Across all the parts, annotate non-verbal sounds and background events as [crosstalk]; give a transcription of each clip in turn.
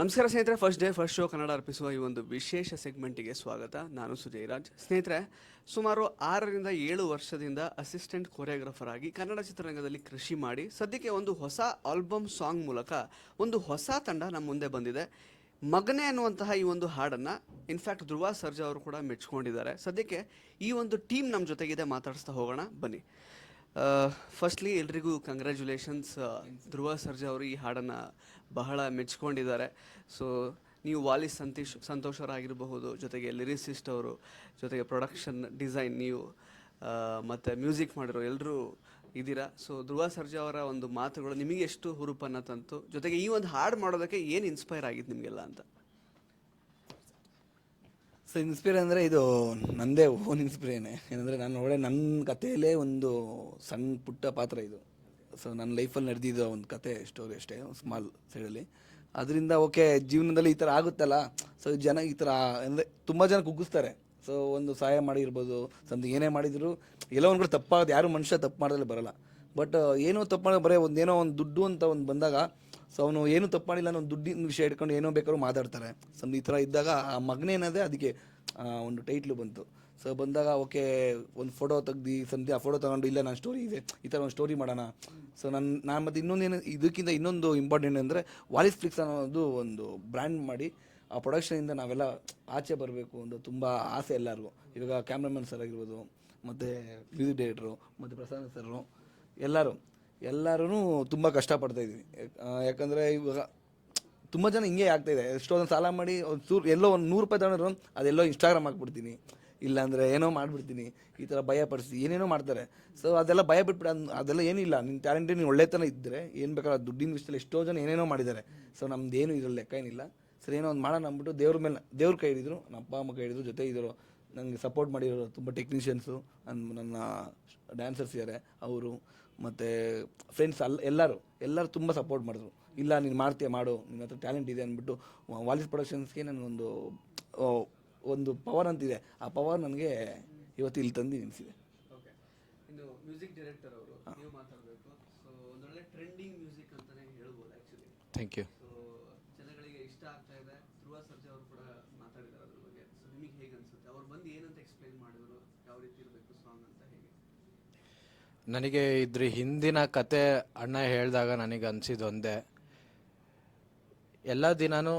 ನಮಸ್ಕಾರ ಸ್ನೇಹಿತರೆ first day first show Kannada ಅರ್ಪಿಸುವ ಈ ಒಂದು ವಿಶೇಷ ಸೆಗ್ಮೆಂಟಿಗೆ ಸ್ವಾಗತ. ನಾನು ಸುಜಯ್ ಸ್ನೇಹಿತರೆ, ಸುಮಾರು ಆರರಿಂದ ಏಳು ವರ್ಷದಿಂದ ಅಸಿಸ್ಟೆಂಟ್ ಕೊರಿಯೋಗ್ರಾಫರ್ ಆಗಿ ಕನ್ನಡ ಚಿತ್ರರಂಗದಲ್ಲಿ ಕೃಷಿ ಮಾಡಿ ಸದ್ಯಕ್ಕೆ ಒಂದು ಹೊಸ ಆಲ್ಬಮ್ ಸಾಂಗ್ ಮೂಲಕ ಒಂದು ಹೊಸ ತಂಡ ನಮ್ಮ ಮುಂದೆ ಬಂದಿದೆ. ಮಗನೆ ಅನ್ನುವಂತಹ ಈ ಒಂದು ಹಾಡನ್ನು ಇನ್ಫ್ಯಾಕ್ಟ್ ಧ್ರುವ ಸರ್ಜಾ ಅವರು ಕೂಡ ಮೆಚ್ಕೊಂಡಿದ್ದಾರೆ. ಸದ್ಯಕ್ಕೆ ಈ ಒಂದು ಟೀಮ್ ನಮ್ಮ ಜೊತೆಗಿದೆ, ಮಾತಾಡಿಸ್ತಾ ಹೋಗೋಣ. ಬನ್ನಿ. ಫಸ್ಟ್ಲಿ ಎಲ್ರಿಗೂ ಕಂಗ್ರ್ಯಾಚುಲೇಷನ್ಸ್ ಧ್ರುವ ಸರ್ಜಾ ಅವರು ಈ ಹಾಡನ್ನು ಬಹಳ ಮೆಚ್ಕೊಂಡಿದ್ದಾರೆ. ಸೊ ನೀವು ವಾಲಿ ಸಂತೀಶ್ ಸಂತೋಷ್ ಅವರಾಗಿರಬಹುದು ಜೊತೆಗೆ ಲಿರಿಸಿಸ್ಟ್ ಅವರು, ಜೊತೆಗೆ ಪ್ರೊಡಕ್ಷನ್ ಡಿಸೈನ್ ನೀವು ಮತ್ತು ಮ್ಯೂಸಿಕ್ ಮಾಡಿರೋ ಎಲ್ಲರೂ ಇದ್ದೀರಾ ಸೊ ಧ್ರುವ ಸರ್ಜಾ ಅವರ ಒಂದು ಮಾತುಗಳು ನಿಮಗೆ ಎಷ್ಟು ಹುರುಪನ್ನು ತಂತು? ಜೊತೆಗೆ ಈ ಒಂದು ಹಾಡು ಮಾಡೋದಕ್ಕೆ ಏನು ಇನ್ಸ್ಪೈರ್ ಆಗಿದ್ದು ನಿಮಗೆಲ್ಲ ಅಂತ? ಸೊ ಇನ್ಸ್ಪೈರ್ ಅಂದರೆ ಇದು ನಂದೇ ಓನ್ ಇನ್ಸ್ಪಿರೇನೆ ಏನಂದರೆ ನಾನು ಒಳ್ಳೆ ನನ್ನ ಕಥೆಯಲ್ಲೇ ಒಂದು ಸಣ್ಣ ಪುಟ್ಟ ಪಾತ್ರ ಇದು. ಸೊ ನನ್ನ ಲೈಫಲ್ಲಿ ನಡೆದಿದ್ದು ಒಂದು ಕತೆ ಸ್ಟೋರಿ ಅಷ್ಟೇ ಸ್ಮಾಲ್ ಸೈಡಲ್ಲಿ ಅದರಿಂದ ಓಕೆ ಜೀವನದಲ್ಲಿ ಈ ಥರ ಆಗುತ್ತಲ್ಲ? ಸೊ ಜನ ಈ ಥರ ಅಂದರೆ ತುಂಬ ಜನ ಕುಗ್ಗಿಸ್ತಾರೆ. ಸೊ ಒಂದು ಸಹಾಯ ಮಾಡಿರ್ಬೋದು ಸಮಥಿಂಗ್ ಏನೇ ಮಾಡಿದ್ರು, ಎಲ್ಲ ಒಂದು ಕಡೆ ತಪ್ಪಾಗುತ್ತೆ ಯಾರು ಮನುಷ್ಯ ತಪ್ಪು ಮಾಡೋದ್ರಲ್ಲಿ ಬರಲ್ಲ. ಬಟ್ ಏನೋ ತಪ್ಪು ಮಾಡೋದು ಬರೀ ಒಂದೇನೋ ಒಂದು ದುಡ್ಡು ಅಂತ ಒಂದು ಬಂದಾಗ ಸೊ ಅವನು ಏನು ತಪ್ಪು ಮಾಡಿಲ್ಲ ಒಂದು ದುಡ್ಡಿನ ವಿಷಯ ಇಟ್ಕೊಂಡು ಏನೋ ಬೇಕಾದ್ರೂ ಮಾತಾಡ್ತಾರೆ. ಸೊ ಈ ಥರ ಇದ್ದಾಗ ಆ ಮಗನೇನದೇ ಅದಕ್ಕೆ ಒಂದು ಟೈಟ್ಲು ಬಂತು. ಸೊ ಬಂದಾಗ ಓಕೆ, ಒಂದು ಫೋಟೋ ತೆಗ್ದು ಸಂತೆ ಆ ಫೋಟೋ ತಗೊಂಡು, ಇಲ್ಲ ನಾನು ಸ್ಟೋರಿ ಇದೆ, ಈ ಥರ ಒಂದು ಸ್ಟೋರಿ ಮಾಡೋಣ. ಸೊ ನನ್ನ ನಾನು ಮತ್ತು ಇನ್ನೊಂದೇನು ಇದಕ್ಕಿಂತ ಇನ್ನೊಂದು ಇಂಪಾರ್ಟೆಂಟ್ ಅಂದರೆ ವಾಲಿಸ್ ಫ್ಲಿಕ್ಸ್ ಅನ್ನೋದು ಒಂದು ಬ್ರ್ಯಾಂಡ್ ಮಾಡಿ, ಆ ಪ್ರೊಡಕ್ಷನಿಂದ ನಾವೆಲ್ಲ ಆಚೆ ಬರಬೇಕು ಅಂತ ತುಂಬ ಆಸೆ ಎಲ್ಲರಿಗೂ. ಇವಾಗ ಕ್ಯಾಮ್ರಾಮನ್ ಸರ್ ಆಗಿರ್ಬೋದು, ಮತ್ತು ಮ್ಯೂಸಿಕ್ ಡೈರೆಕ್ಟ್ರು ಮತ್ತು ಪ್ರಸಾದ್ ಸರು ಎಲ್ಲರೂ. ಎಲ್ಲರೂ ತುಂಬ ಕಷ್ಟಪಡ್ತಾ ಇದ್ವಿ ಯಾಕಂದರೆ ಇವಾಗ ತುಂಬ ಜನ ಹಿಂಗೆ ಆಗ್ತಾಯಿದೆ ಎಷ್ಟೋ ಜನ ಸಾಲ ಮಾಡಿ ಒಂದು ಚೂರು ಎಲ್ಲೋ ಒಂದು ನೂರು ರೂಪಾಯಿ ತಗೊಂಡ್ರು ಅದೆಲ್ಲೋ ಇನ್ಸ್ಟಾಗ್ರಾಮ್ ಹಾಕ್ಬಿಡ್ತೀನಿ. ಇಲ್ಲಾಂದರೆ ಏನೋ ಮಾಡಿಬಿಡ್ತೀನಿ. ಈ ಥರ ಭಯ ಪಡಿಸಿ, ಏನೇನೋ ಮಾಡ್ತಾರೆ. ಸೊ ಅದೆಲ್ಲ ಭಯ ಬಿಟ್ಬಿಟ್ಟು ಅದು, ಅದೆಲ್ಲ ಏನಿಲ್ಲ. ನಿನ್ನ ಟ್ಯಾಲೆಂಟ್ ನೀನು ಒಳ್ಳೆತನ ಇದ್ದರೆ ಏನು ಬೇಕಾದ್ರೆ ದುಡ್ಡಿನ ವಿಷಯದಲ್ಲಿ ಎಷ್ಟೋ ಜನ ಏನೇನೋ ಮಾಡಿದ್ದಾರೆ. ಸೊ ನಮ್ದು ಏನು ಇದ್ರಲ್ಲಿ ಲೆಕ್ಕ ಏನಿಲ್ಲ. ಸರಿ, ಏನೋ ಒಂದು ಮಾಡೋಣ ಅಂದ್ಬಿಟ್ಟು ದೇವ್ರ ಮೇಲೆ, ದೇವ್ರ ಕೈ ಹಿಡಿದ್ರು, ನಮ್ಮ ಅಪ್ಪ, ಅಮ್ಮ ಕೈ ಹಿಡಿದ್ರು, ಜೊತೆ ಇದ್ದರು ನನಗೆ ಸಪೋರ್ಟ್ ಮಾಡಿರೋರು ತುಂಬ ಟೆಕ್ನಿಷಿಯನ್ಸು ನನ್ನ ನನ್ನ ಡ್ಯಾನ್ಸರ್ಸ್ ಇದ್ದಾರೆ ಅವರು. ಮತ್ತು ಫ್ರೆಂಡ್ಸ್ ಅಲ್ಲ ಎಲ್ಲರೂ ಎಲ್ಲರೂ ತುಂಬ ಸಪೋರ್ಟ್ ಮಾಡಿದ್ರು. ಇಲ್ಲ ನೀನು ಮಾಡ್ತೀಯ ಮಾಡು ನಿನ್ನ ಹತ್ರ ಟ್ಯಾಲೆಂಟ್ ಇದೆ ಅಂದ್ಬಿಟ್ಟು ವಾಲಿಸ್ ಪ್ರೊಡಕ್ಷನ್ಸ್ಗೆ ನನಗೊಂದು ಒಂದು ಪವರ್ ಅಂತಿದೆ ಆ ಪವರ್ ನನಗೆ ಇವತ್ತು ಇಲ್ಲಿ ತಂದು ನಿಲ್ಲಿಸಿದೆ ಓಕೆ ಇನ್ನು ಮ್ಯೂಸಿಕ್ ಡೈರೆಕ್ಟರ್ ಅವರು ನೀವು ಮಾತಾಡಬೇಕು. ಸೊ ಒಂದೊಳ್ಳೆ ಟ್ರೆಂಡಿಂಗ್ ಮ್ಯೂಸಿಕ್ ಅಂತಾನೆ ಹೇಳ್ಬೋದು ಆ್ಯಕ್ಚುಲಿ ಥ್ಯಾಂಕ್ ಯು ಸೊ ಜನಗಳಿಗೆ ಇಷ್ಟ ಆಗ್ತಾ ಇದೆ. ಧ್ರುವ ಸರ್ಜಾ ಅವರು ಕೂಡ ಮಾತಾಡಿದ್ದಾರೆ ಅದ್ರ ಬಗ್ಗೆ. ಸೊ ನಿಮಗೆ ಹೇಗೆ ಅನ್ಸುತ್ತೆ ಅವ್ರು ಬಂದು ಏನಂತ ಎಕ್ಸ್ಪ್ಲೈನ್ ಮಾಡಿದ್ರು? ಯಾವ ರೀತಿ ಇರಬೇಕು ಸಾಂಗ್ ಅಂತ ಹೇಗೆ ನನಗೆ ಇದ್ರ ಹಿಂದಿನ ಕತೆ ಅಣ್ಣ ಹೇಳಿದಾಗ ನನಗೆ ಅನ್ಸಿದ್ದು ಒಂದೇ. ಎಲ್ಲ ದಿನನೂ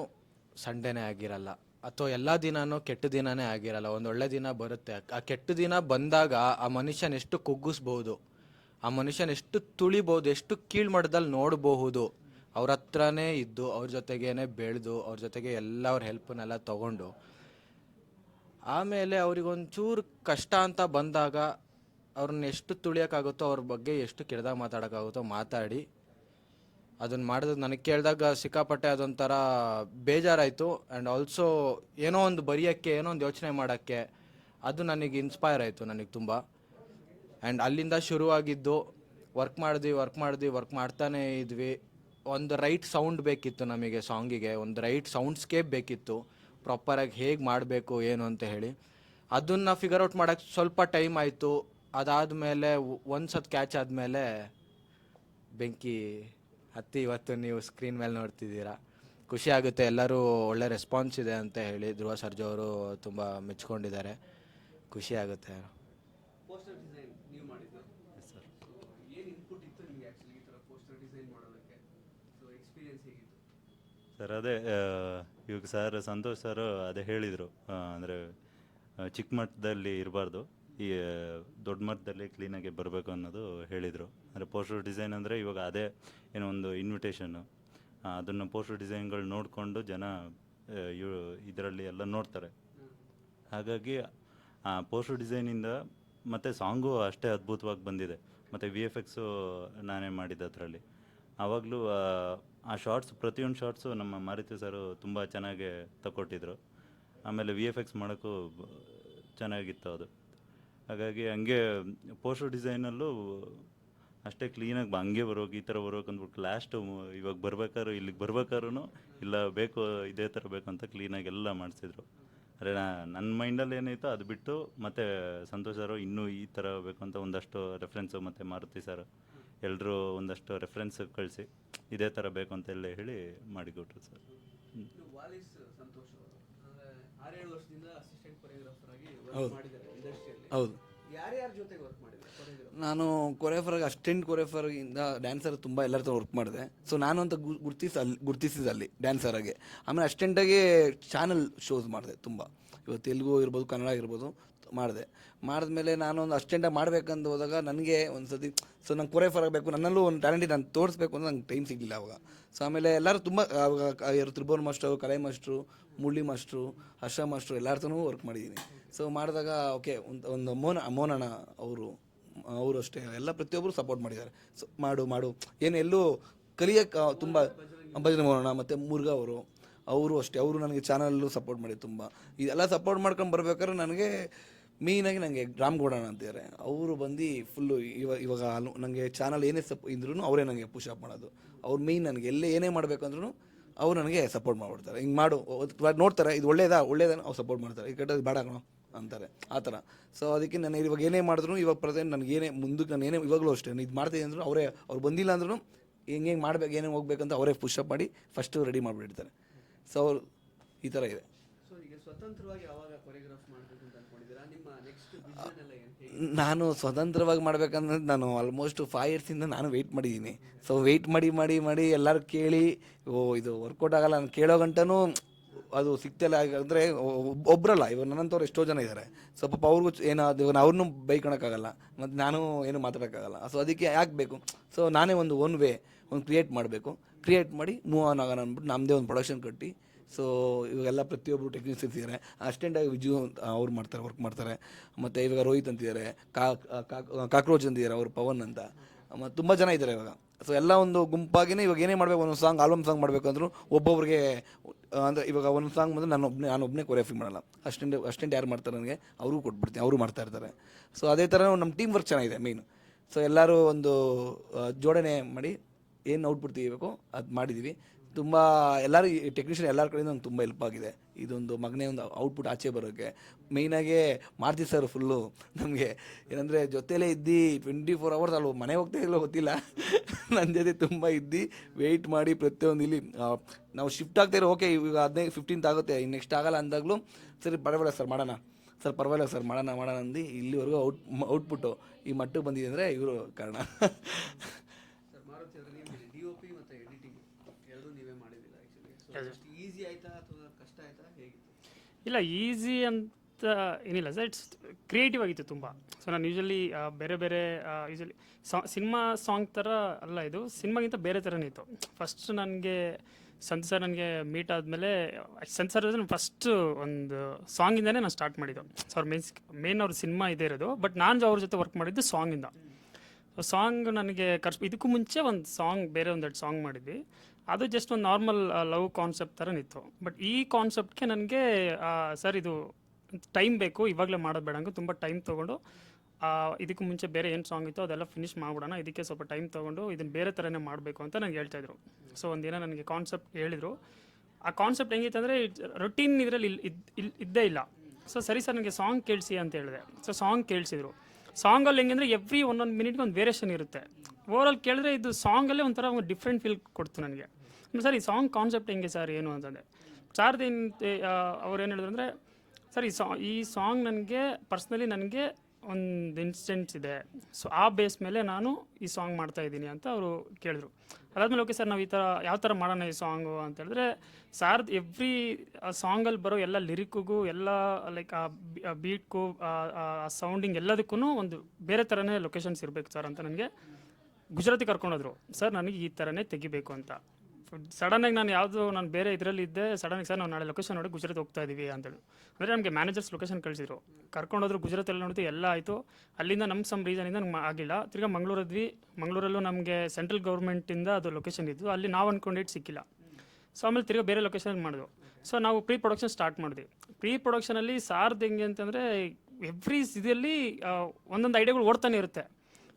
ಸಂಡೇನೇ ಆಗಿರಲ್ಲ, ಅಥವಾ ಎಲ್ಲ ದಿನನೂ ಕೆಟ್ಟ ದಿನನೇ ಆಗಿರಲ್ಲ, ಒಂದು ಒಳ್ಳೆ ದಿನ ಬರುತ್ತೆ. ಆ ಕೆಟ್ಟ ದಿನ ಬಂದಾಗ ಆ ಮನುಷ್ಯನ ಎಷ್ಟು ಕುಗ್ಗಿಸ್ಬೋದು, ಆ ಮನುಷ್ಯನ ಎಷ್ಟು ತುಳಿಬೋದು, ಎಷ್ಟು ಕೀಳ್ಮಟ್ಟದಲ್ಲಿ ನೋಡಬಹುದು, ಅವ್ರ ಹತ್ರನೇ ಇದ್ದು, ಅವ್ರ ಜೊತೆಗೇನೆ ಬೆಳೆದು, ಅವ್ರ ಜೊತೆಗೆ ಎಲ್ಲ ಅವ್ರ ಹೆಲ್ಪನ್ನೆಲ್ಲ ತಗೊಂಡು, ಆಮೇಲೆ ಅವ್ರಿಗೊಂಚೂರು ಕಷ್ಟ ಅಂತ ಬಂದಾಗ ಅವ್ರನ್ನ ಎಷ್ಟು ತುಳಿಯೋಕ್ಕಾಗುತ್ತೋ ಅವ್ರ ಬಗ್ಗೆ ಎಷ್ಟು ಕೆಡ್ದಾಗ ಮಾತಾಡೋಕ್ಕಾಗುತ್ತೋ ಮಾತಾಡಿ. ಅದನ್ನು ಮಾಡಿದ್ರೆ ನನಗೆ ಕೇಳಿದಾಗ ಸಿಕ್ಕಾಪಟ್ಟೆ ಅದೊಂಥರ ಬೇಜಾರಾಯಿತು. ಆ್ಯಂಡ್ ಆಲ್ಸೋ ಏನೋ ಒಂದು ಬರೆಯೋಕ್ಕೆ, ಏನೋ ಒಂದು ಯೋಚನೆ ಮಾಡೋಕ್ಕೆ ಅದು ನನಗೆ ಇನ್ಸ್ಪೈರ್ ಆಯಿತು ನನಗೆ ತುಂಬ. ಆ್ಯಂಡ್ ಅಲ್ಲಿಂದ ಶುರುವಾಗಿದ್ದು ವರ್ಕ್ ಮಾಡಿದ್ವಿ ವರ್ಕ್ ಮಾಡಿದ್ವಿ ವರ್ಕ್ ಮಾಡ್ತಾನೇ ಇದ್ವಿ. ಒಂದು ರೈಟ್ ಸೌಂಡ್ ಬೇಕಿತ್ತು ನಮಗೆ ಸಾಂಗಿಗೆ ಒಂದು ರೈಟ್ ಸೌಂಡ್ಸ್ಕೇಪ್ ಬೇಕಿತ್ತು. ಪ್ರಾಪರಾಗಿ ಹೇಗೆ ಮಾಡಬೇಕು, ಏನು ಅಂತ ಹೇಳಿ. ಅದನ್ನು ಫಿಗರ್ ಔಟ್ ಮಾಡೋಕ್ಕೆ ಸ್ವಲ್ಪ ಟೈಮ್ ಆಯಿತು. ಅದಾದಮೇಲೆ ಒಂದು ಸತ್ ಕ್ಯಾಚ್ ಆದಮೇಲೆ ಬೆಂಕಿ ಹತ್ತಿ ಇವತ್ತು ನೀವು ಸ್ಕ್ರೀನ್ ಮೇಲೆ ನೋಡ್ತಿದ್ದೀರಾ. ಖುಷಿ ಆಗುತ್ತೆ. ಎಲ್ಲರೂ ಒಳ್ಳೆ ರೆಸ್ಪಾನ್ಸ್ ಇದೆ ಅಂತ ಹೇಳಿ ಧ್ರುವ ಸರ್ಜವರು ಅವರು ತುಂಬ ಮೆಚ್ಕೊಂಡಿದ್ದಾರೆ. ಖುಷಿ ಆಗುತ್ತೆ. ಸರ್ ಏನು ಇನ್ಪುಟ್ ಇತ್ತು ನಿಮಗೆ ಆ್ಯಕ್ಚುಲಿ ಈ ಥರ ಪೋಸ್ಟರ್ ಡಿಸೈನ್ ಮಾಡೋದಕ್ಕೆ? ಸೊ ಎಕ್ಸ್ಪೀರಿಯನ್ಸ್ ಹೇಗಿತ್ತು? ಸರ್ ಅದೇ ಇವಾಗ ಸರ್ ಸಂತೋಷ್ ಸರ್ ಅದೇ ಹೇಳಿದರು. ಅಂದರೆ ಚಿಕ್ಕ ಮಟ್ಟದಲ್ಲಿ ಇರಬಾರ್ದು. ಈ ದೊಡ್ಡ ಮಟ್ಟದಲ್ಲಿ ಕ್ಲೀನಾಗಿ ಬರಬೇಕು ಅನ್ನೋದು ಹೇಳಿದರು. ಅಂದರೆ ಪೋಸ್ಟರ್ ಡಿಸೈನ್ ಅಂದರೆ ಇವಾಗ ಅದೇ ಏನೋ ಒಂದು ಇನ್ವಿಟೇಷನ್ನು ಅದನ್ನು ಪೋಸ್ಟರ್ ಡಿಸೈನ್ಗಳು ನೋಡಿಕೊಂಡು ಜನ ಇದರಲ್ಲಿ ಎಲ್ಲ ನೋಡ್ತಾರೆ. ಹಾಗಾಗಿ, ಆ ಪೋಸ್ಟರ್ ಡಿಸೈನಿಂದ ಮತ್ತು ಸಾಂಗು ಅಷ್ಟೇ ಅದ್ಭುತವಾಗಿ ಬಂದಿದೆ. ಮತ್ತು ವಿ ಎಫ್ ಎಕ್ಸು ನಾನೇ ಮಾಡಿದ್ದೆ ಅದರಲ್ಲಿ. ಆವಾಗಲೂ, ಆ ಶಾರ್ಟ್ಸ್ ಪ್ರತಿಯೊಂದು ಶಾರ್ಟ್ಸು ನಮ್ಮ ಮಾರುತಿ ಸರು ತುಂಬ ಚೆನ್ನಾಗಿ ತಗೊಟ್ಟಿದ್ರು ಆಮೇಲೆ ವಿ ಎಫ್ ಎಕ್ಸ್ ಮಾಡೋಕ್ಕೂ ಚೆನ್ನಾಗಿತ್ತು ಅದು. ಹಾಗಾಗಿ ಹಂಗೆ ಪೋಸ್ಟರ್ ಡಿಸೈನಲ್ಲೂ ಅಷ್ಟೇ ಕ್ಲೀನಾಗಿ ಹಂಗೆ ಬರೋಕೆ ಈ ಥರ ಬರೋಕೆ ಅಂದ್ಬಿಟ್ಟು ಲಾಸ್ಟು ಇವಾಗ ಬರ್ಬೇಕಾದ್ರು ಇಲ್ಲಿಗೆ ಬರ್ಬೇಕಾದ್ರೂ ಇಲ್ಲ ಬೇಕು ಇದೇ ಥರ ಬೇಕು ಅಂತ ಕ್ಲೀನಾಗಿ ಎಲ್ಲ ಮಾಡಿಸಿದ್ರು. ಅರೆ ನಾ ನನ್ನ ಮೈಂಡಲ್ಲಿ ಏನೈತೋ ಅದು ಬಿಟ್ಟು ಮತ್ತು ಸಂತೋಷ್ ಸರ್ ಇನ್ನೂ ಈ ಥರ ಬೇಕು ಅಂತ ಒಂದಷ್ಟು ರೆಫ್ರೆನ್ಸು ಮತ್ತು ಮಾರುತಿ ಸರ್. ಎಲ್ಲರೂ ಒಂದಷ್ಟು ರೆಫರೆನ್ಸ್ ಕಳಿಸಿ ಇದೇ ಥರ ಬೇಕು ಅಂತ ಎಲ್ಲ ಹೇಳಿ ಮಾಡಿಕೊಟ್ರು ಸರ್. ವಾಲಿಸ್ ಸಂತೋಷ್ ಅವರು. ಅಂದ್ರೆ ಆರೇಳು ವರ್ಷದಿಂದ ಅಸಿಸ್ಟೆಂಟ್ ಕೊರಿಯೋಗ್ರಾಫರ್ ಆಗಿ ಹೌದು. ಹೌದು. ಯಾರ್ಯಾರ ಜೊತೆಗೆ ನಾನು ಕೊರಿಯೋಫರ್ಗೆ ಅಸ್ಟೆಂಟ್ ಇಂದ ಡ್ಯಾನ್ಸರ್ ತುಂಬ ಎಲ್ಲರ ಹತ್ರ ವರ್ಕ್ ಮಾಡಿದೆ. ಸೊ ನಾನು ಅಂತ ಗುರ್ತಿಸಿ ಅಲ್ಲಿ ಗುರ್ತಿಸಿದೆ ಅಲ್ಲಿ ಡ್ಯಾನ್ಸರಾಗೆ ಆಮೇಲೆ ಅಸ್ಟೆಂಟಾಗಿ ಚಾನಲ್ ಶೋಸ್ ಮಾಡಿದೆ ತುಂಬ. ಇವಾಗ ತೆಲುಗು ಇರ್ಬೋದು ಕನ್ನಡ ಇರ್ಬೋದು ಮಾಡಿದೆ. ಮಾಡಿದ್ಮೇಲೆ ನಾನು ಒಂದು ಅಸ್ಟೆಂಟಾಗಿ ಮಾಡ್ಬೇಕಂತ ಹೋದಾಗ ನನಗೆ ಒಂದು ಸತಿ ಸೊ ನಂಗೆ ಕೊರಿಯೋಫರ್ ಆಗಬೇಕು, ನನ್ನಲ್ಲೂ ಒಂದು ಟ್ಯಾಲೆಂಟ್ ನಾನು ತೋರಿಸ್ಬೇಕು ಅಂತ ನಂಗೆ ಟೈಮ್ ಸಿಗಲಿಲ್ಲ ಅವಾಗ. ಸೊ ಆಮೇಲೆ ಎಲ್ಲರೂ ತುಂಬ ಯಾರು ತ್ರಿಭುವನ್ ಮಾಸ್ಟ್ರು ಕಲೆ ಮಾಸ್ಟ್ರು ಮುಳ್ಳಿ ಮಾಸ್ಟ್ರು ಹರ್ಷ ಮಾಸ್ಟ್ರು ಎಲ್ಲರ ವರ್ಕ್ ಮಾಡಿದ್ದೀನಿ. ಸೊ ಮಾಡಿದಾಗ ಓಕೆ ಒಂದು ಒಂದು ಮೋನ, ಮೋನಣ್ಣ ಅವರು ಅವರು ಅಷ್ಟೇ, ಎಲ್ಲ ಪ್ರತಿಯೊಬ್ಬರು ಸಪೋರ್ಟ್ ಮಾಡಿದ್ದಾರೆ. ಸೊ, ಮಾಡು ಮಾಡು. ಏನು ಎಲ್ಲೂ ಕಲಿಯೋಕ್ಕೆ ತುಂಬ ಭಜನೆ ಮಾಡೋಣ ಮತ್ತು ಮುರುಘಾ ಅವರು ಅವರು ಅಷ್ಟೇ. ಅವರು ನನಗೆ ಚಾನಲ್ಲು ಸಪೋರ್ಟ್ ಮಾಡಿ ತುಂಬ. ಇದೆಲ್ಲ ಸಪೋರ್ಟ್ ಮಾಡ್ಕೊಂಡು ಬರ್ಬೇಕಾದ್ರೆ ನನಗೆ ಮೇಯ್ನಾಗಿ ನನಗೆ ರಾಮ್ಗೌಡಣ ಅಂತಿದ್ದಾರೆ. ಅವರು ಬಂದು ಫುಲ್ಲು ಇವಾಗ ಇವಾಗ ನನಗೆ ಚಾನಲ್ ಏನೇ ಸಪ್ ಇದ್ರೂ ಅವರೇ ನನಗೆ ಪುಷ್ ಅಪ್ ಮಾಡೋದು. ಅವ್ರು ಮೇಯ್ನ್ ನನಗೆ ಎಲ್ಲೇ ಏನೇ ಮಾಡಬೇಕಂದ್ರೂ ಅವ್ರು ನನಗೆ ಸಪೋರ್ಟ್ ಮಾಡಿಬಿಡ್ತಾರೆ. ಹಿಂಗೆ ಮಾಡು ನೋಡ್ತಾರೆ, ಇದು ಒಳ್ಳೇದಾ ಒಳ್ಳೇದಾ, ಅವ್ರು ಸಪೋರ್ಟ್ ಮಾಡ್ತಾರೆ. ಈ ಕೆಟ್ಟದ್ದು ಬೇಡ ಕಣೋ. ಅಂತಾರೆ. ಆ ಥರ. ಸೊ ಅದಕ್ಕೆ ನಾನು ಇವಾಗ ಏನೇ ಮಾಡಿದ್ರು ಇವಾಗ ಪ್ರೆಸೆಂಟ್ ನನಗೆ ಏನೇ ಮುಂದಕ್ಕೆ ನಾನು ಏನೇ ಇವಾಗಲೂ ಅಷ್ಟೇ ಇದು ಮಾಡ್ತೀನಿ ಅಂದ್ರೂ ಅವರೇ ಅವ್ರು ಬಂದಿಲ್ಲ ಅಂದ್ರೂ ಹೆಂಗೆ ಹೆಂಗೆ ಮಾಡ್ಬೇಕು ಏನೇ ಹೋಗ್ಬೇಕಂತ ಅವರೇ ಪುಷಪ್ ಮಾಡಿ ಫಸ್ಟು ರೆಡಿ ಮಾಡಿಬಿಡ್ತಾರೆ ಸೊ ಅವ್ರು ಈ ಥರ ಇದೆ. ನಾನು ಸ್ವತಂತ್ರವಾಗಿ ಮಾಡ್ಬೇಕಂದ್ರೆ ನಾನು ಆಲ್ಮೋಸ್ಟ್ ಫೈವ್ ಇಯರ್ಸಿಂದ ನಾನು ವೆಯ್ಟ್ ಮಾಡಿದ್ದೀನಿ. ಸೊ ವೆಯ್ಟ್ ಮಾಡಿ ಮಾಡಿ ಮಾಡಿ ಎಲ್ಲರೂ ಕೇಳಿ ಓ ಇದು ವರ್ಕೌಟ್ ಆಗಲ್ಲ ನಾನು ಕೇಳೋ ಗಂಟನೂ ಅದು ಸಿಗ್ತಿಲ್ಲ, ಅಂದರೆ ಒಬ್ಬರಲ್ಲ ಇವಾಗ ನನ್ನಂಥವ್ರು ಎಷ್ಟೋ ಜನ ಇದ್ದಾರೆ ಸೊ ಪಾಪ ಅವ್ರಿಗೂ ಏನಾದ್ರು ಅವ್ರನ್ನೂ ಬೈಕೊಳಕ್ಕಾಗಲ್ಲ ಮತ್ತು ನಾನು ಏನು ಮಾತಾಡೋಕ್ಕಾಗಲ್ಲ. ಸೊ ಅದಕ್ಕೆ ಯಾಕೆ ಬೇಕು ಸೊ ನಾನೇ ಒಂದು ಒನ್ ವೇ ಒಂದು ಕ್ರಿಯೇಟ್ ಮಾಡಬೇಕು. ಕ್ರಿಯೇಟ್ ಮಾಡಿ ಮೂವ್ ಆನ್ ಆಗೋಣ ಅಂದ್ಬಿಟ್ಟು ನಮ್ಮದೇ ಒಂದು ಪ್ರೊಡಕ್ಷನ್ ಕಟ್ಟಿ. ಸೊ ಇವಾಗೆಲ್ಲ ಪ್ರತಿಯೊಬ್ಬರು ಟೆಕ್ನಿಷಿಯನ್ಸ್ ಇದ್ದಾರೆ ಅಸ್ಟೆಂಟಾಗಿ ವಿಜು ಅಂತ ಅವ್ರು ಮಾಡ್ತಾರೆ ವರ್ಕ್ ಮಾಡ್ತಾರೆ. ಮತ್ತು ಇವಾಗ ರೋಹಿತ್ ಅಂತಿದ್ದಾರೆ ಕಾಕ್ರೋಚ್ ಅಂತಿದ್ದಾರೆ ಅವರು ಪವನ್ ಅಂತ. ಮತ್ತು ತುಂಬ ಜನ ಇದ್ದಾರೆ ಇವಾಗ. ಸೊ ಎಲ್ಲ ಒಂದು ಗುಂಪಾಗಿನೇ ಇವಾಗ ಏನೇ ಮಾಡಬೇಕು ಒಂದು ಸಾಂಗ್ ಆಲ್ಬಮ್ ಸಾಂಗ್ ಮಾಡಬೇಕು ಮಾಡಬೇಕಂದ್ರೂ ಒಬ್ಬೊಬ್ರಿಗೆ ಅಂದರೆ ಇವಾಗ ಒಂದು ಸಾಂಗ್ ಬಂದರೆ ನಾನು ಒಬ್ಬನೇ ನಾನು ಒಬ್ಬನೇ ಮಾಡಲ್ಲ. ಅಷ್ಟೆಂಟ್ ಅಷ್ಟೆಂಟ್ ಯಾರು ಮಾಡ್ತಾರೆ ನನಗೆ, ಅವ್ರಿಗೂ ಕೊಟ್ಬಿಡ್ತೀನಿ, ಅವರು ಮಾಡ್ತಾ ಇರ್ತಾರೆ. ಸೊ ಅದೇ ಥರ ನಮ್ಮ ಟೀಮ್ ವರ್ಕ್ ಚೆನ್ನಾಗಿದೆ ಮೇಯ್ನು ಸೊ ಎಲ್ಲರೂ ಒಂದು ಜೋಡಣೆ ಮಾಡಿ ಏನು ಔಟ್ಪುಟ್ ತೆಗಿಬೇಕು ಅದು ಮಾಡಿದ್ದೀವಿ ತುಂಬ ಎಲ್ಲರೂ ಟೆಕ್ನಿಷಿಯನ್ ಎಲ್ಲರ ಕಡೆಯಿಂದ ನಂಗೆ ತುಂಬ ಹೆಲ್ಪ್ ಆಗಿದೆ. ಇದೊಂದು ಮಗನೇ ಒಂದು ಔಟ್ಪುಟ್ ಆಚೆ ಬರೋಕ್ಕೆ ಮೇಯ್ನಾಗೆ ಮಾಡ್ತೀವಿ ಸರ್ ಫುಲ್ಲು ನಮಗೆ ಏನಂದರೆ ಜೊತೆಲೇ ಇದ್ದು ಟ್ವೆಂಟಿ ಫೋರ್ ಅವರ್ಸ್ ಅಲ್ಲಿ ಮನೆ ಹೋಗ್ತಾ ಇಲ್ಲ ಗೊತ್ತಿಲ್ಲ. ನನ್ನ ಜೊತೆ ತುಂಬ ಇದ್ದು ವೆಯ್ಟ್ ಮಾಡಿ ಪ್ರತಿಯೊಂದು ಇಲ್ಲಿ ನಾವು ಶಿಫ್ಟ್ ಆಗ್ತಾ ಓಕೆ ಈಗ ಹದಿನೈದು ಫಿಫ್ಟೀನ್ತ್ ಆಗುತ್ತೆ ಇನ್ನು ನೆಕ್ಸ್ಟ್ ಆಗಲ್ಲ ಅಂದಾಗಲೂ, ಸರಿ ಪರವಾಗಿಲ್ಲ ಸರ್ ಮಾಡೋಣ. ಸರ್ ಪರವಾಗಿಲ್ಲ ಸರ್ ಮಾಡೋಣ ಮಾಡೋಣ ಅಂದು ಇಲ್ಲಿವರೆಗೂ ಔಟ್ ಔಟ್ಪುಟ್ಟು ಈ ಮಟ್ಟಕ್ಕೆ ಬಂದಿದೆ ಅಂದರೆ ಇವರು ಕಾರಣ ಸರ್ ಮಾರುತಿ ಅವರೇ ನೀವು ಡಿ ಒ ಪಿ ಮತ್ತು ಎಡಿಟಿಂಗ್ ಎರಡೂ ನೀವೇ ಮಾಡಿದ್ದೀರಾ ಆ್ಯಕ್ಚುಲಿ ಸೊ ಈಸಿ ಆಯ್ತಾ ಅಥವಾ ಕಷ್ಟ ಆಯ್ತಾ? ಹೇಗಿತ್ತು? ಇಲ್ಲ ಈಸಿ ಅಂತ ಏನಿಲ್ಲ. ಸರ್ ಇಟ್ಸ್ ಕ್ರಿಯೇಟಿವ್ ಆಗಿತ್ತು ತುಂಬ. ಸೊ ನಾನು ಯೂಶಲಿ ಬೇರೆ ಬೇರೆ ಯೂಶಲಿ ಸಾ ಸಿನಿಮಾ ಸಾಂಗ್ ಥರ ಅಲ್ಲ ಇದು. ಸಿನಿಮಾಗಿಂತ ಬೇರೆ ಥರನೇ ಇತ್ತು. ಫಸ್ಟ್ ನನಗೆ ಸಂತ ಸರ್ ನನಗೆ ಮೀಟ್ ಆದಮೇಲೆ ಸಂತ ಸರ್ ಫಸ್ಟ್ ಒಂದು ಸಾಂಗಿಂದನೇ ನಾನು ಸ್ಟಾರ್ಟ್ ಮಾಡಿದ್ದು. ಸೊ ಅವ್ರ ಮೇನ್ ಮೇನ್ ಅವ್ರ ಸಿನಿಮಾ ಇದೇ ಇರೋದು. ಬಟ್ ನಾನು ಅವ್ರ ಜೊತೆ ವರ್ಕ್ ಮಾಡಿದ್ದು ಸಾಂಗಿಂದ ಸಾಂಗ್ ನನಗೆ ಕರ್ಸ್ ಇದಕ್ಕೂ ಮುಂಚೆ ಒಂದು ಸಾಂಗ್ ಬೇರೆ ಒಂದೆರಡು ಸಾಂಗ್ ಮಾಡಿದ್ವಿ. ಅದು ಜಸ್ಟ್ ಒಂದು ನಾರ್ಮಲ್ ಲವ್ ಕಾನ್ಸೆಪ್ಟ್ ಥರ ನಿಂತು. ಬಟ್ ಈ ಕಾನ್ಸೆಪ್ಟ್ಗೆ ನನಗೆ ಸರ್ ಇದು ಟೈಮ್ ಬೇಕು, ಇವಾಗಲೇ ಮಾಡೋದು ಬೇಡ ತುಂಬ ಟೈಮ್ ತೊಗೊಂಡು ಇದಕ್ಕೂ ಮುಂಚೆ ಬೇರೆ ಏನು ಸಾಂಗ್ ಇತ್ತು ಅದೆಲ್ಲ ಫಿನಿಶ್ ಮಾಡ್ಬಿಡೋಣ, ಇದಕ್ಕೆ ಸ್ವಲ್ಪ ಟೈಮ್ ತೊಗೊಂಡು ಇದನ್ನು ಬೇರೆ ಥರನೇ ಮಾಡಬೇಕು ಅಂತ ನನಗೆ ಹೇಳ್ತಾಯಿದ್ರು ಸೊ ಒಂದಿನ ನನಗೆ ಕಾನ್ಸೆಪ್ಟ್ ಹೇಳಿದರು. ಆ ಕಾನ್ಸೆಪ್ಟ್ ಹೆಂಗಿತ್ತು ಅಂದರೆ ರೊಟೀನ್ ಇದರಲ್ಲಿ ಇಲ್ಲಿ ಇದ್ದೇ ಇಲ್ಲ. ಸೊ ಸರಿ ಸರ್, ನನಗೆ ಸಾಂಗ್ ಕೇಳಿಸಿ ಅಂತ ಹೇಳಿದೆ. So song ಕೇಳಿಸಿದ್ರು. ಸಾಂಗಲ್ಲಿ ಹೆಂಗೆ ಅಂದರೆ ಎವ್ರಿ ಒಂದೊಂದು ಮಿನಿಟ್ಗೆ ಒಂದು ವೇರಿಯೇಷನ್ ಇರುತ್ತೆ. ಓವರಾಲ್ ಕೇಳಿದ್ರೆ ಇದು ಸಾಂಗಲ್ಲೇ ಒಂಥರ ಒಂದು ಡಿಫ್ರೆಂಟ್ ಫೀಲ್ ಕೊಡ್ತು ನನಗೆ. ಸರ್ ಈ ಸಾಂಗ್ ಕಾನ್ಸೆಪ್ಟ್ ಹೆಂಗೆ ಸರ್, ಏನು ಅಂತಂದೆ ಏನು ಅವ್ರು ಏನು ಹೇಳಿದ್ರು ಅಂದರೆ, ಸರ್ ಈ ಸಾ ಈ ಸಾಂಗ್ ನನಗೆ ಪರ್ಸ್ನಲಿ ನನಗೆ ಒಂದು ಇನ್ಸಿಡೆಂಟ್ಸ್ ಇದೆ. ಸೊ ಆ ಬೇಸ್ ಮೇಲೆ ನಾನು ಈ ಸಾಂಗ್ ಮಾಡ್ತಾ ಇದ್ದೀನಿ ಅಂತ ಅವರು ಕೇಳಿದ್ರು. ಅದಾದಮೇಲೆ ಓಕೆ ಸರ್, ನಾವು ಈ ಥರ ಯಾವ ಥರ ಮಾಡೋಣ ಈ ಸಾಂಗು ಅಂತ ಹೇಳಿದ್ರೆ ಸಾರ್ದು ಎವ್ರಿ ಸಾಂಗಲ್ಲಿ ಬರೋ ಎಲ್ಲ ಲಿರಿಕ್ಗೂ ಎಲ್ಲ ಲೈಕ್ ಆ ಬೀಟ್ಗೂ ಆ ಸೌಂಡಿಂಗ್ ಎಲ್ಲದಕ್ಕೂ ಒಂದು ಬೇರೆ ಥರನೇ ಲೊಕೇಶನ್ಸ್ ಇರಬೇಕು ಸರ್ ಅಂತ ನನಗೆ ಗುಜರಾತಿ ಕರ್ಕೊಂಡೋದ್ರು, ಸರ್, ನನಗೆ ಈ ಥರನೇ ತೆಗಿಬೇಕು ಅಂತ. ಸಡನ್ನಾಗಿ ನಾನು ಯಾವುದು, ನಾನು ಬೇರೆ ಇದರಲ್ಲಿ ಇದ್ದೆ ಸಡನ್ನಾಗಿ ಸರ್, ನಾವು ನಾಳೆ ಲೊಕೇಶನ್ ನೋಡಿ ಗುಜರಾತ್ ಹೋಗ್ತಾ ಇದ್ದೀವಿ ಅಂತೇಳಿ ಅಂದರೆ ನಮಗೆ ಮ್ಯಾನೇಜರ್ಸ್ ಲೊಕೇಶನ್ ಕಳಿಸಿದ್ರು. ಕರ್ಕೊಂಡೋದ್ರು ಗುಜರಾತಲ್ಲಿ ನೋಡಿದ್ರು ಎಲ್ಲ ಆಯಿತು. ಅಲ್ಲಿಂದ ನಮ್ಮ ಸಮ್ ರೀಸನಿಂದ ನಮ್ಗೆ ಆಗಿಲ್ಲ. ತಿರ್ಗಿ ಮಂಗಳೂರದ್ವಿ, ಮಂಗಳೂರಲ್ಲೂ ನಮಗೆ ಸೆಂಟ್ರಲ್ ಗೌರ್ಮೆಂಟಿಂದ ಅದು ಲೊಕೇಶನ್ ಇದ್ದು ಅಲ್ಲಿ ನಾವು ಅಂದ್ಕೊಂಡಿಟ್ಟು ಸಿಕ್ಕಿಲ್ಲ. ಸೊ ಆಮೇಲೆ ತಿರ್ಗಿ ಬೇರೆ ಲೊಕೇಶನ್ ಮಾಡಿದ್ವು. ಸೊ ನಾವು ಪ್ರೀ ಪ್ರೊಡಕ್ಷನ್ ಸ್ಟಾರ್ಟ್ ಮಾಡಿದ್ವಿ. ಪ್ರೀ ಪ್ರೊಡಕ್ಷನಲ್ಲಿ ಸಾರ್ದು ಹೆಂಗೆ ಅಂತಂದರೆ ಎವ್ರಿ ಇದರಲ್ಲಿ ಒಂದೊಂದು ಐಡಿಯಾಗಳು ಓಡ್ತಾನೆ ಇರುತ್ತೆ.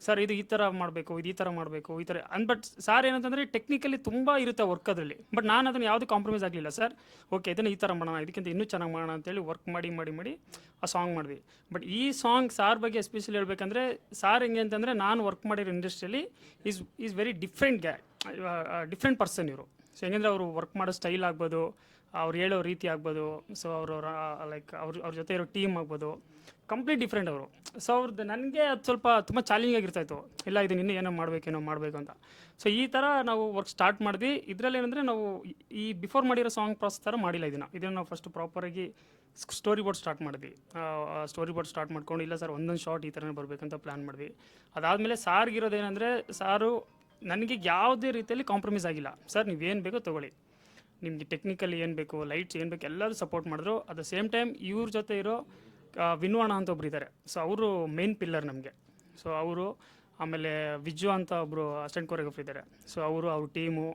ಸರ್, ಇದು ಈ ಥರ ಮಾಡಬೇಕು, ಇದು ಈ ಥರ ಮಾಡಬೇಕು, ಈ ಥರ ಅಂಡ್ ಬಟ್ ಸಾರ್, ಏನಂತಂದರೆ ಟೆಕ್ನಿಕಲಿ ತುಂಬ ಇರುತ್ತೆ ವರ್ಕ್ ಅದರಲ್ಲಿ ಬಟ್ ನಾನು ಅದನ್ನು ಯಾವುದು ಕಾಂಪ್ರಮೈಸ್ ಆಗಲಿಲ್ಲ. ಸರ್, ಓಕೆ, ಇದನ್ನು ಈ ಥರ ಮಾಡೋಣ, ಇದಕ್ಕಿಂತ ಇನ್ನೂ ಚೆನ್ನಾಗಿ ಮಾಡೋಣ ಅಂತೇಳಿ ವರ್ಕ್ ಮಾಡಿ ಮಾಡಿ ಮಾಡಿ ಆ ಸಾಂಗ್ ಮಾಡಿದ್ವಿ. ಬಟ್ ಈ ಸಾಂಗ್ ಸಾರ್ ಬಗ್ಗೆ ಎಸ್ಪೆಷಲಿ ಹೇಳ್ಬೇಕಂದ್ರೆ, ಸಾರ್ ಹೆಂಗೆ ಅಂತಂದರೆ, ನಾನು ವರ್ಕ್ ಮಾಡಿರೋ ಇಂಡಸ್ಟ್ರಿಯಲ್ಲಿ ಈಸ್ ಈಸ್ ವೆರಿ ಡಿಫ್ರೆಂಟ್ ಗ್ಯಾ ಡಿಫ್ರೆಂಟ್ ಪರ್ಸನ್ ಇವರು. ಸೊ ಹೆಂಗಂದ್ರೆ ಅವರು ವರ್ಕ್ ಮಾಡೋ ಸ್ಟೈಲ್ ಆಗ್ಬೋದು, ಅವ್ರು ಹೇಳೋ ರೀತಿ ಆಗ್ಬೋದು ಸೊ ಅವರು ಲೈಕ್ ಅವ್ರ ಅವ್ರ ಜೊತೆ ಇರೋ ಟೀಮ್ ಆಗ್ಬೋದು ಕಂಪ್ಲೀಟ್ ಡಿಫ್ರೆಂಟ್ ಅವರು. ಸೊ ಅವ್ರದ್ದು ನನಗೆ ಅದು ಸ್ವಲ್ಪ ತುಂಬ ಚಾಲೆಂಜಿಂಗ್ ಆಗಿರ್ತಾಯಿತ್ತು. ಇಲ್ಲ ಇದು ಇನ್ನೂ ಏನೋ ಮಾಡಬೇಕೇನೋ ಮಾಡಬೇಕು ಅಂತ. ಸೊ ಈ ಥರ ನಾವು ವರ್ಕ್ ಸ್ಟಾರ್ಟ್ ಮಾಡಿದ್ವಿ ಇದರಲ್ಲಿ ಏನಂದರೆ ನಾವು ಈ- ಬಿಫೋರ್ ಮಾಡಿರೋ ಸಾಂಗ್ ಪ್ರಾಸೆಸ್ ಥರ ಮಾಡಿಲ್ಲ ಇದನ್ನು. ಇದನ್ನು ನಾವು ಫಸ್ಟ್ ಪ್ರಾಪರಾಗಿ ಸ್ಟೋರಿ ಬೋರ್ಡ್ ಸ್ಟಾರ್ಟ್ ಮಾಡಿದ್ವಿ ಸ್ಟೋರಿ ಬೋರ್ಡ್ ಸ್ಟಾರ್ಟ್ ಮಾಡ್ಕೊಂಡು, ಇಲ್ಲ ಸರ್, ಒಂದೊಂದು ಶಾರ್ಟ್ ಈ ಥರನೇ ಬರಬೇಕಂತ ಪ್ಲ್ಯಾನ್ ಮಾಡಿದ್ವಿ ಅದಾದಮೇಲೆ ಸಾರ್ಗಿರೋದೇನೆಂದರೆ ಸಾರು ನನಗೆ ಯಾವುದೇ ರೀತಿಯಲ್ಲಿ ಕಾಂಪ್ರಮೈಸ್ ಆಗಿಲ್ಲ. ಸರ್ ನೀವೇನು ಬೇಕೋ ತೊಗೊಳ್ಳಿ. ನಿಮಗೆ ಟೆಕ್ನಿಕಲಿ ಏನು ಬೇಕು ಲೈಟ್ಸ್ ಏನು ಬೇಕು ಎಲ್ಲರೂ ಸಪೋರ್ಟ್ ಮಾಡಿದ್ರು. ಅಟ್ ದ ಸೇಮ್ ಟೈಮ್ ಇವ್ರ ಜೊತೆ ಇರೋ ವಿನ್ವಾಣ ಅಂತ ಒಬ್ರು ಇದ್ದಾರೆ ಸೊ ಅವರು ಮೇನ್ ಪಿಲ್ಲರ್ ನಮಗೆ. ಸೊ ಅವರು, ಆಮೇಲೆ ವಿಜು ಅಂತ ಒಬ್ಬರು ಅಸಿಸ್ಟೆಂಟ್ ಕೊರಿಯೋಗ್ರಫರ್ ಇದ್ದಾರೆ ಸೊ ಅವರು, ಅವ್ರ ಟೀಮು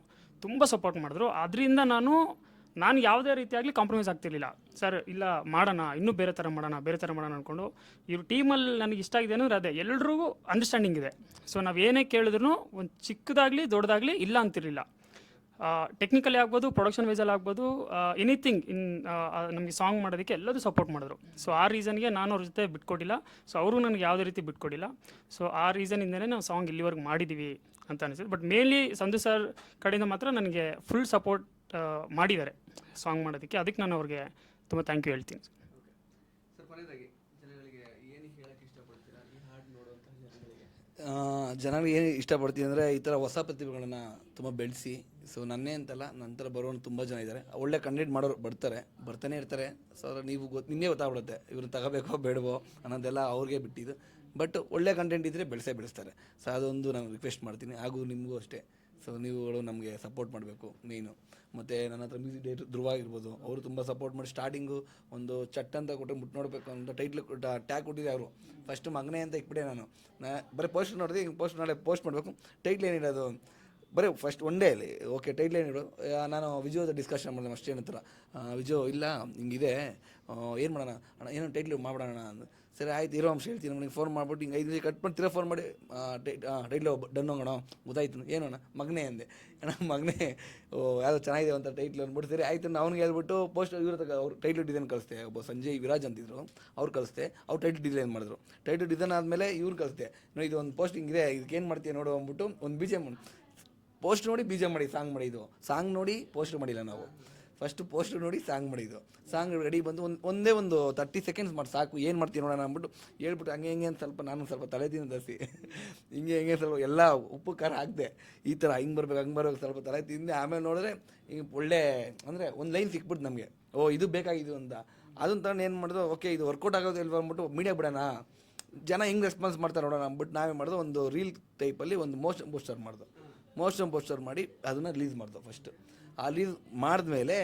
ತುಂಬ ಸಪೋರ್ಟ್ ಮಾಡಿದ್ರು. ಅದರಿಂದ ನಾನು ನಾನು ಯಾವುದೇ ರೀತಿಯಾಗಲಿ ಕಾಂಪ್ರಮೈಸ್ ಆಗ್ತಿರ್ಲಿಲ್ಲ. ಸರ್, ಇಲ್ಲ, ಮಾಡೋಣ, ಇನ್ನೂ ಬೇರೆ ಥರ ಮಾಡೋಣ, ಬೇರೆ ಥರ ಮಾಡೋಣ ಅಂದ್ಕೊಂಡು ಇವ್ರ ಟೀಮಲ್ಲಿ ನನಗೆ ಇಷ್ಟ ಆಗಿದೆ ಅಂದರೆ ಅದೇ, ಎಲ್ರಿಗೂ ಅಂಡರ್ಸ್ಟ್ಯಾಂಡಿಂಗ್ ಇದೆ. ಸೊ ನಾವು ಏನೇ ಕೇಳಿದ್ರು ಒಂದು ಚಿಕ್ಕದಾಗಲಿ, ದೊಡ್ಡದಾಗಲಿ ಇಲ್ಲ ಅಂತಿರಲಿಲ್ಲ. ಟೆಕ್ನಿಕಲಿ ಆಗ್ಬೋದು ಪ್ರೊಡಕ್ಷನ್ ವೈಸಲ್ಲಿ ಆಗ್ಬೋದು ಎನಿಥಿಂಗ್ ಇನ್ ನಮಗೆ ಸಾಂಗ್ ಮಾಡೋದಕ್ಕೆ ಎಲ್ಲದೂ ಸಪೋರ್ಟ್ ಮಾಡಿದ್ರು. ಸೊ ಆ ರೀಸನ್ಗೆ ನಾನು ಅವ್ರ ಜೊತೆ ಬಿಟ್ಕೊಟ್ಟಿಲ್ಲ. ಸೊ ಅವರು ನನಗೆ ಯಾವುದೇ ರೀತಿ ಬಿಟ್ಕೊಟ್ಟಿಲ್ಲ. ಸೊ ಆ ರೀಸನಿಂದನೇ ನಾವು ಸಾಂಗ್ ಇಲ್ಲಿವರೆಗೆ ಮಾಡಿದ್ದೀವಿ ಅಂತ ಅನಿಸಿದೆ ಬಟ್ ಮೇನ್ಲಿ ಸಂಧು ಸರ್ ಕಡೆಯಿಂದ ಮಾತ್ರ ನನಗೆ ಫುಲ್ ಸಪೋರ್ಟ್ ಮಾಡಿದ್ದಾರೆ ಸಾಂಗ್ ಮಾಡೋದಕ್ಕೆ. ಅದಕ್ಕೆ ನಾನು ಅವ್ರಿಗೆ ತುಂಬ ಥ್ಯಾಂಕ್ ಯು ಹೇಳ್ತೀನಿ. ಜನರಿಗೆ ಏನು ಇಷ್ಟಪಡ್ತೀನಿ ಅಂದರೆ ಈ ಥರ ಹೊಸ ಪ್ರತಿಭೆಗಳನ್ನು ತುಂಬ ಬೆಳೆಸಿ. ಸೊ ನನ್ನೇ ಅಂತಲ್ಲ ನಂತರ ಬರೋನು ತುಂಬ ಜನ ಇದ್ದಾರೆ. ಒಳ್ಳೆ ಕಂಟೆಂಟ್ ಮಾಡೋರು ಬರ್ತಾರೆ. ಬರ್ತಾನೆ ಇರ್ತಾರೆ. ಸೊ ಅದ್ರ ನೀವು ಗೊತ್ತು ನಿನ್ನೆ ಗೊತ್ತಾಗ್ಬಿಡುತ್ತೆ. ಇವ್ರನ್ನ ತಗೋಬೇಕೋ ಬೇಡವೋ ಅನ್ನೋದೆಲ್ಲ ಅವ್ರಿಗೆ ಬಿಟ್ಟಿದ್ದು. ಬಟ್ ಒಳ್ಳೆ ಕಂಟೆಂಟ್ ಇದ್ದರೆ ಬೆಳೆಸೇ ಬೆಳೆಸ್ತಾರೆ. ಸೊ ಅದೊಂದು ನಾನು ರಿಕ್ವೆಸ್ಟ್ ಮಾಡ್ತೀನಿ. ಹಾಗೂ ನಿಮಗೂ ಅಷ್ಟೇ. ಸೊ ನೀವುಗಳು ನಮಗೆ ಸಪೋರ್ಟ್ ಮಾಡಬೇಕು ಮೇನು ಮತ್ತು ನನ್ನ ಹತ್ರ ಮ್ಯೂಸಿಕ್ ಡೈರೆಕ್ಟರ್ ಧ್ರುವ ಆಗಿರ್ಬೋದು, ಅವರು ತುಂಬ ಸಪೋರ್ಟ್ ಮಾಡಿ ಸ್ಟಾರ್ಟಿಂಗು ಒಂದು ಚಟ್ ಅಂತ ಕೊಟ್ಟರೆ ಮುಟ್ಟು ನೋಡಬೇಕು ಅಂತ ಟೈಟ್ಲ್ ಟ್ಯಾಗ್ ಕೊಟ್ಟಿದ್ದೆ ಅವರು. ಫಸ್ಟ್ ಮಗನೇ ಅಂತ ಇಕ್ಬಿಟ್ಟೆ ನಾನು. ನಾ, ಬರೀ ಪೋಸ್ಟ್ ನೋಡಿದೆ, ಹಿಂಗೆ ಪೋಸ್ಟ್ ನಾಳೆ ಪೋಸ್ಟ್ ಮಾಡಬೇಕು. ಟೈಟ್ಲ್ ಏನಿರೋದು ಬರೀ ಫಸ್ಟ್ ಒನ್ ಡೇ ಅಲ್ಲಿ ಓಕೆ ಟೈಟ್ಲ್ ಏನಿಡು ನಾನು ವಿಜಯ್ ಹತ್ರ ಡಿಸ್ಕಷನ್ ಮಾಡಿದೆ ಏನಂತಾರ. ವಿಜಯ್ ಇಲ್ಲ, ಹಿಂಗಿದೆ. ಏನು ಮಾಡೋಣ? ಅಣ್ಣ, ಏನೋ ಟೈಟ್ಲ್ ಅಂದು ಸರಿ, ಆಯ್ತು, ಇರೋ ಅಂಶ ಹೇಳ್ತೀನಿ. ನನಗೆ ಫೋನ್ ಮಾಡ್ಬಿಟ್ಟು ಹಿಂಗೆ ಐದು ನಿಮಿಷ ಕಟ್ ಮಾಡಿ ತಿರೋ ಫೋನ್ ಮಾಡಿ ಟೈಟ್ಲು ಡನ್ ಹೋಗೋಣ ಗೊತ್ತಾಯ್ತು ಅಣ್ಣ? ಮಗನೇ ಅಂದೆ. ಅಣ್ಣ, ಮಗನೇ. ಓ, ಯಾವುದೋ ಚೆನ್ನಾಗಿದೆ ಅಂತ ಟೈಟ್ಲ್ ಅಂದ್ಬಿಟ್ಟು, ಸರಿ, ಆಯ್ತು ಅವ್ನಿಗೆ ಹೇಳ್ಬಿಟ್ಟು ಪೋಸ್ಟ್ ಇವ್ರ ತಗ ಅವ್ರು ಟೈಟ್ಲ್ ಡಿಸೈನ್ ಕಳಿಸ್ತೆ ಒಬ್ಬ ಸಂಜಯ್ ವಿರಾಜ್ ಅಂತಿದ್ರು. ಅವ್ರು ಕಳಿಸ್ತೆ ಅವ್ರು ಟೈಟ್ಲ್ ಡಿಸೈನ್ ಮಾಡಿದ್ರು. ಟೈಟ್ಲ್ ಡಿಸೈನ್ ಆದಮೇಲೆ ಇವ್ರು ಕಳಿಸ್ತೆ ನೋಡಿ, ಇದು ಒಂದು ಪೋಸ್ಟಿಂಗ್ ಇದೆ ಇದಕ್ಕೇನು ಮಾಡ್ತೀಯ ನೋಡು ಅಂದ್ಬಿಟ್ಟು, ಒಂದು ಬಿ ಜೆ ಪೋಸ್ಟ್ ನೋಡಿ ಬೀಜ ಮಾಡಿ ಸಾಂಗ್ ಮಾಡಿ ಇದು. ಸಾಂಗ್ ನೋಡಿ ಪೋಸ್ಟ್ ಮಾಡಿಲ್ಲ ನಾವು. ಫಸ್ಟ್ ಪೋಸ್ಟ್ ನೋಡಿ ಸಾಂಗ್ ಮಾಡಿದ್ದು. ಸಾಂಗ್ ರೆಡಿ ಬಂದು ಒಂದು, ಒಂದೇ ಒಂದು ತರ್ಟಿ ಸೆಕೆಂಡ್ಸ್ ಮಾಡಿ, ಸಾಕು, ಏನು ಮಾಡ್ತೀನಿ ನೋಡೋಣ ಅಂದ್ಬಿಟ್ಟು ಹೇಳ್ಬಿಟ್ಟು ಹಂಗೆ, ಹಿಂಗೆ ಅಂತ ಸ್ವಲ್ಪ ನಾನು ಸ್ವಲ್ಪ ತಲೆ ತಿಂದು ದಸಿ [laughs] ಹಿಂಗೆ ಹಿಂಗೆ ಸ್ವಲ್ಪ ಎಲ್ಲ ಉಪ್ಪು, ಖಾರ ಹಾಕಿದೆ. ಈ ಥರ ಹಿಂಗೆ ಬರ್ಬೇಕು, ಹಂಗೆ ಬರ್ಬೇಕು ಸ್ವಲ್ಪ ತಲೆ ತಿಂದೆ. ಆಮೇಲೆ ನೋಡಿದ್ರೆ ಹಿಂಗೆ ಒಳ್ಳೆ, ಅಂದರೆ ಒಂದು ಲೈನ್ ಸಿಕ್ಬಿಟ್ಟು ನಮಗೆ. ಓ, ಇದು ಬೇಕಾಗಿದ್ದು ಅಂತ. ಅದನ್ನ ತಗೊಂಡು ಏನು ಮಾಡಿದ್ರು ಓಕೆ, ಇದು ವರ್ಕೌಟ್ ಆಗೋದು ಇಲ್ವ ಅಂದ್ಬಿಟ್ಟು ಮೀಡಿಯಾ ಬಿಡೋಣ. ಜನ ಹಿಂಗೆ ರೆಸ್ಪಾನ್ಸ್ ಮಾಡ್ತಾರೆ ನೋಡೋಣ ಅಂದ್ಬಿಟ್ಟು ನಾವೇ ಮಾಡಿದ್ರು ಒಂದು ರೀಲ್ ಟೈಪಲ್ಲಿ ಒಂದು ಮೋಷನ್ ಪೋಸ್ಟರ್ ಮಾಡ್ದು. ಮೋಷನ್ ಪೋಸ್ಟರ್ ಮಾಡಿ ಅದನ್ನು ರಿಲೀಸ್ ಮಾಡ್ದು ಫಸ್ಟ್ ಆ ರಿಲೀಸ್ ಮಾಡಿದ್ಮೇಲೆ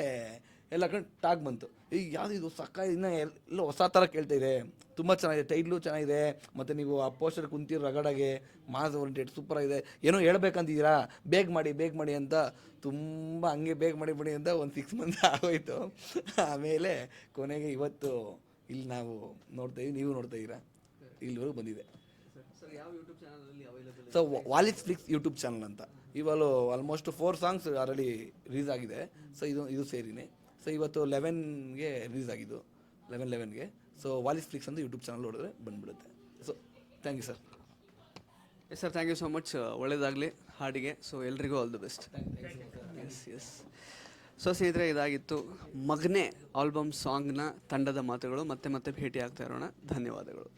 ಎಲ್ಲ ಕಡೆ ಟಾಗ್ ಬಂತು. ಈಗ ಯಾವುದು ಇದು ಸಕ್ಕ ಇನ್ನೂ ಎಲ್ಲ ಹೊಸ ಥರ ಕೇಳ್ತಾ ಇದೆ. ತುಂಬ ಚೆನ್ನಾಗಿದೆ ಟೈಟ್ಲು ಚೆನ್ನಾಗಿದೆ ಮತ್ತು ನೀವು ಆ ಪೋಸ್ಟರ್ ಕುಂತಿರೋ ರಗಡಾಗೆ ಮಾಸ್ ಓರಿಯೆಂಟೆಡ್ ಸೂಪರ್ ಆಗಿದೆ. ಏನೋ ಹೇಳ್ಬೇಕಂತಿದ್ದೀರಾ? ಬೇಗ ಮಾಡಿ ಬೇಗ ಮಾಡಿ ಅಂತ ತುಂಬ ಹಂಗೆ ಬೇಗ ಮಾಡಿ ಬಿಡಿ ಅಂತ ಒಂದು ಸಿಕ್ಸ್ ಮಂತ್ ಆಗೋಯ್ತು. ಆಮೇಲೆ ಕೊನೆಗೆ ಇವತ್ತು ಇಲ್ಲಿ ನಾವು ನೋಡ್ತಾ ಇದ್ದೀವಿ ನೀವು ನೋಡ್ತಾ ಇದ್ದೀರಾ ಇಲ್ಲಿವರೆಗೂ ಬಂದಿದೆ. ಸರ್ ಯಾವ ಯೂಟ್ಯೂಬ್ ಚಾನಲಲ್ಲಿ available so Wallis Flix YouTube channel ಅಂತ. ಇವಾಗ almost four songs already release ಆಗಿದೆ. ಸೊ ಇದು ಇದು ಸೇರಿನೇ. ಸೊ ಇವತ್ತು ಲೆವೆನ್ಗೆ ರಿಲೀಸ್ ಆಗಿದ್ದು ಲೆವೆನ್ ಲೆವೆನ್ಗೆ ಸೊ ವಾಲಿಸ್ ಫ್ಲಿಕ್ಸ್ ಅಂತ ಯೂಟ್ಯೂಬ್ ಚಾನಲ್ ನೋಡಿದ್ರೆ ಬಂದ್ಬಿಡುತ್ತೆ. So thank you sir yes sir thank you so much ಒಳ್ಳೆಯದಾಗಲಿ ಹಾಡಿಗೆ. ಸೊ ಎಲ್ರಿಗೂ all the best yes yes so ಸ್ನೇಹಿತರೆ, ಇದಾಗಿತ್ತು ಮಗ್ನೆ ಆಲ್ಬಮ್ ಸಾಂಗ್ನ ತಂಡದ ಮಾತುಗಳು. ಮತ್ತೆ ಮತ್ತೆ ಭೇಟಿ ಆಗ್ತಾ ಇರೋಣ. ಧನ್ಯವಾದಗಳು.